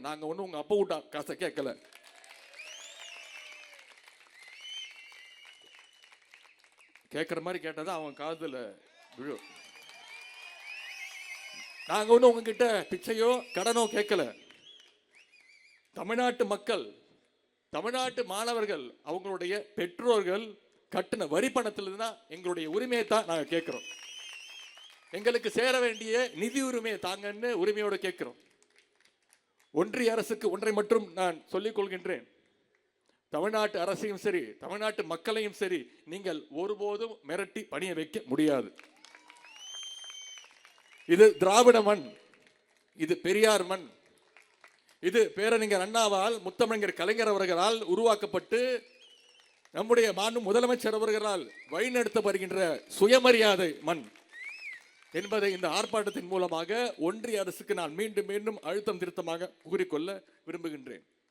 கேட்டேன் நாங்க ஒன்றும் உங்க அப்பா விட்டா காசை கேட்கல. கேட்குற மாதிரி கேட்டதா அவன் காதில் விழு. நாங்க ஒன்றும் உங்ககிட்ட பிச்சையோ கடனோ கேட்கல. தமிழ்நாட்டு மக்கள் தமிழ்நாட்டு மாணவர்கள் அவங்களுடைய பெற்றோர்கள் கட்டின வரி பணத்திலிருந்து தான் எங்களுடைய உரிமையை தான் நாங்க கேட்குறோம். எங்களுக்கு சேர வேண்டிய நிதி உரிமையை தாங்கன்னு உரிமையோடு கேட்குறோம். ஒன்றிய அரசுக்கு ஒன்றை மட்டும் நான் சொல்லிக் கொள்கின்றேன். தமிழ்நாட்டு அரசையும் சரி தமிழ்நாட்டு மக்களையும் சரி நீங்கள் ஒருபோதும் மிரட்டி பணிய வைக்க முடியாது. இது திராவிட மண் இது பெரியார் மண் இது பேரறிஞர் அண்ணாவால் முத்தமிழர் கலைஞர் அவர்களால் உருவாக்கப்பட்டு நம்முடைய மாண்பு முதலமைச்சர் அவர்களால் வழிநடத்தப்படுகின்ற வருகின்ற சுயமரியாதை மண். என்பதை இந்த ஆர்ப்பாட்டத்தின் மூலமாக ஒன்றிய அரசுக்கு நான் மீண்டும் மீண்டும் அழுத்தம் திருத்தமாக கூறிக்கொள்ள விரும்புகின்றேன்.